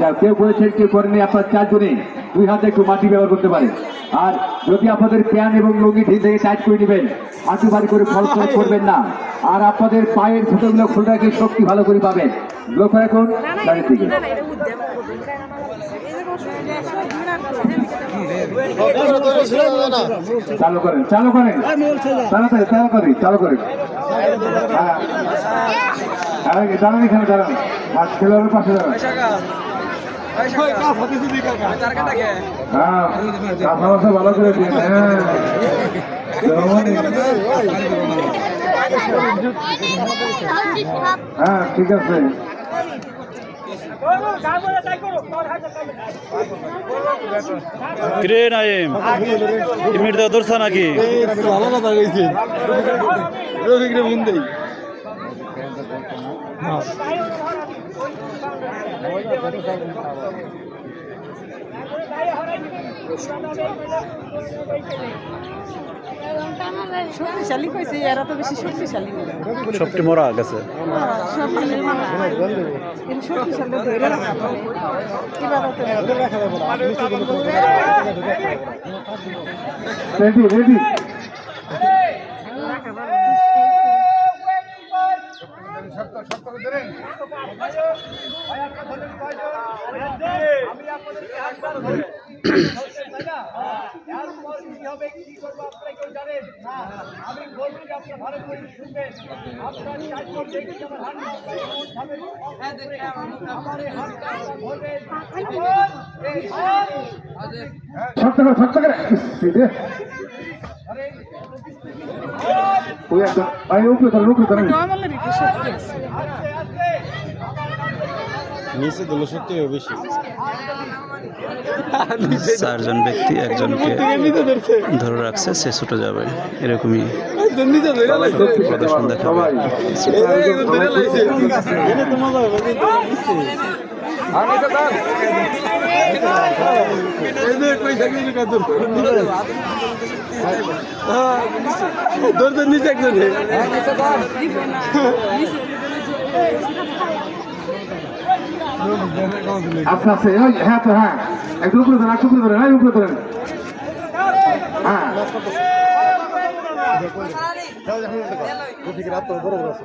যা কেউ করেছেন কেউ করেনি আপনার চারজনে দুই হাতে একটু মাটি ব্যবহার করতে পারেন আর যদি আপনাদের প্যান এবং লুঙ্গি ঢিল থেকে টাইট করে নেবেন হাঁটু বাড়ি করে ফল করবেন না। আর আপনাদের পায়ের ছোটগুলো খুলে রাখি শক্তি ভালো করে পাবেন। লক্ষ্য রাখুন গাড়ির চালু করেন চালু করেন। তাড়াতাড়ি চালু করেন। হ্যাঁ হ্যাঁ, দাঁড়ান এখানে দাঁড়ান। আর খেলোয়াড়ের পাশে দাঁড়ান হ্যাঁ ভালো করে দিন। হ্যাঁ হ্যাঁ ঠিক আছে। কিরে নাইম ইমির দা ধরছ নাকি? ভালো কথা কইছে দেই। শক্তিশালী কইছে এরা তো বেশি শক্তিশালী না সবটি মরা গেছে। এবার তো রেডি রেডি শক্ত করে শক্ত করে ইস, রে। ওই একদম আই উপরে ধরেন উপরে ধরেন নর্মালের একটু শক্তি আছে। নিচে দল শক্তি বেশি। চারজন ব্যক্তি একজনকে ধরে রাখছে সে ছুটে যাবে। এরকমই প্রদর্শন দেখাবে। হ্যাঁ ধরতে নিচে একজন আস্তে ওই হ্যাঁ তো হ্যাঁ একটু উপরে ধরেন একটু উপরে ধরেন হ্যাঁ উপরে ধরেন হ্যাঁ রফিকের আত্ম বড় বড় আছে